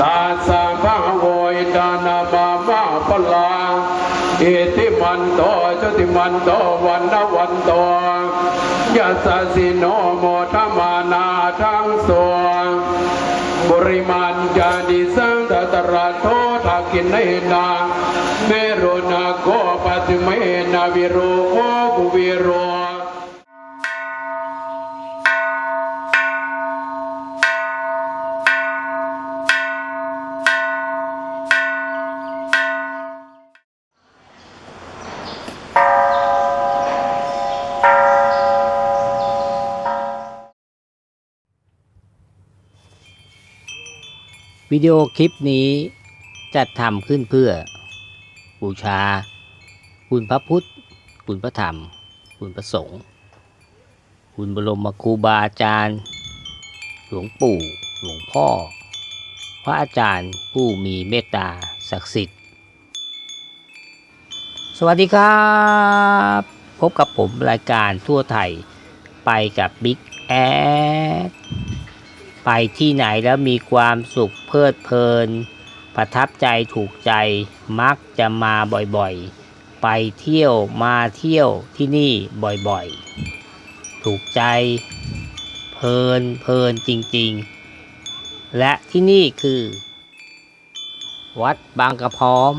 ตาสะภะโวยดานามามาปลาอิติมันโตจติมันโตวันนวันโตยัสสิโนโมทมานาทั้งสวงบริมาณจานิสังตตระโททักินเนนาเมรุนาโกปติเมนาวิโรโอกุวิโร วิดีโอคลิปนี้จัดทำขึ้นเพื่อ บูชา คุณพระพุทธ คุณพระธรรม คุณพระสงฆ์ คุณบรมครูบาอาจารย์ หลวงปู่ หลวงพ่อ พระอาจารย์ผู้มีเมตตาศักดิ์สิทธิ์ สวัสดีครับ พบกับผมรายการทั่วไทยไปกับบิ๊กแอด ไปที่ไหนแล้วมีความสุขเพลิดเพลิน ประทับใจถูกใจมักจะมาบ่อยๆ ไปเที่ยวมาเที่ยวที่นี่บ่อยๆ ถูกใจ เพลินเพลินจริงๆ และที่นี่คือ วัดบางกระพร้อม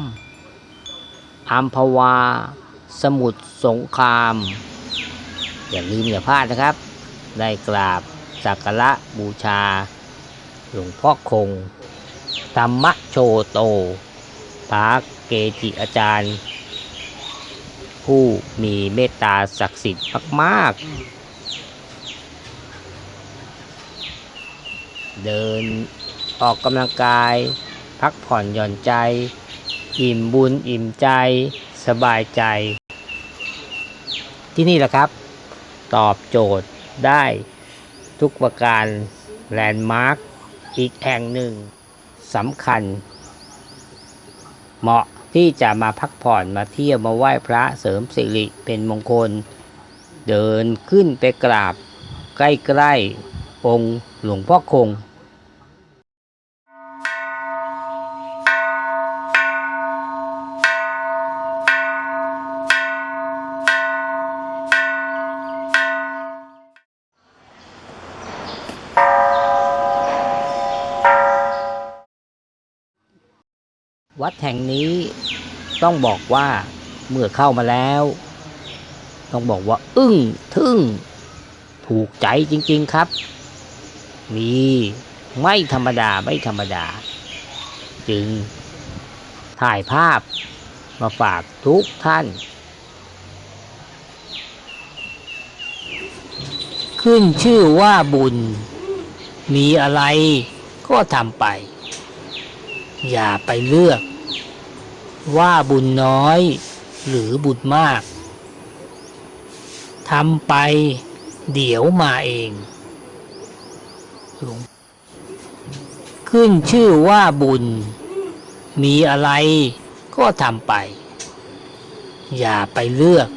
อัมพวา สมุทรสงคราม อย่าลืมอย่าพลาดนะครับ ได้กราบ สักการะบูชา หลวงพ่อคง ธรรมโชโตพระเกจิอาจารย์ ผู้มีเมตตาศักดิ์สิทธิ์มากๆ เดินออกกำลังกาย พักผ่อนหย่อนใจ อิ่มบุญอิ่มใจ สบายใจ ที่นี่แหละครับ ตอบโจทย์ได้ ทุกประการแลนด์มาร์คอีกแห่งหนึ่งสำคัญ เหมาะที่จะมาพักผ่อนมาเที่ยวมาไหว้พระเสริมสิริเป็นมงคล เดินขึ้นไปกราบใกล้ๆองค์หลวงพ่อคง วัดแห่งนี้ต้องบอกว่าเมื่อเข้ามาแล้ว ต้องบอกว่า อึ้งทึ่ง ถูกใจจริง ๆครับ มีไม่ธรรมดาไม่ธรรมดา จึงถ่ายภาพมาฝากทุกท่าน ขึ้นชื่อว่าบุญ มีอะไรก็ทำไป อย่าไปเลือก ว่าบุญน้อย หรือบุญมากทำไปเดี๋ยวมาเองหลวงขึ้นชื่อว่าบุญ มีอะไรก็ทำไป อย่าไปเลือก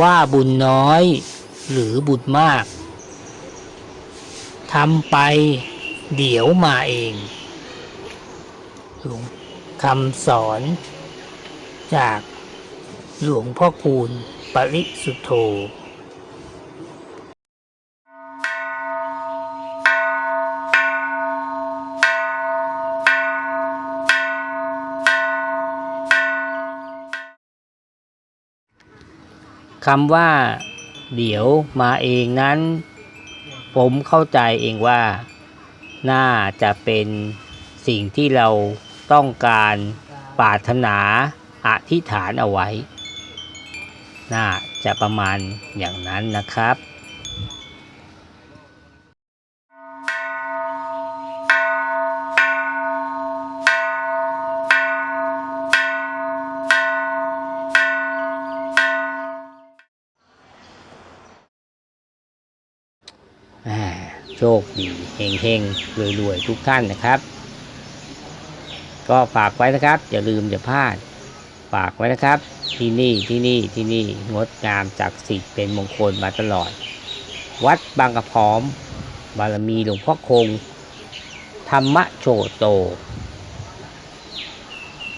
ว่าบุญน้อย หรือบุญมากทำไปเดี๋ยวมาเองหลวง คำสอนจากหลวงพ่อคูณปริสุทธโธคำว่า เดี๋ยวมาเองนั้น ผมเข้าใจเองว่า น่าจะเป็นสิ่งที่เรา ต้องการปรารถนาอธิษฐานเอาไว้ น่าจะประมาณอย่างนั้นนะครับโชคดีเฮงเฮงรวยรวยๆ ทุกท่านนะครับ ก็ฝากไว้นะครับ อย่าลืมอย่าพลาด ฝากไว้นะครับ ที่นี่ที่นี่ที่นี่งดงามจากสิทธิ์เป็นมงคลมาตลอด วัดบางกระพร้อม บารมีหลวงพ่อคง ธรรมโชโต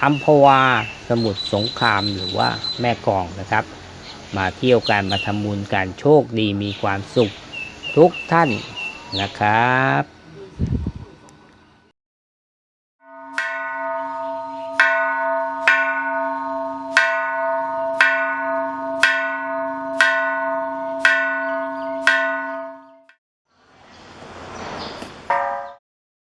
อัมพวาสมุทรสงครามหรือว่าแม่กองนะครับ มาเที่ยวกันมาทำบุญการโชคดีมีความสุขทุกท่านนะครับ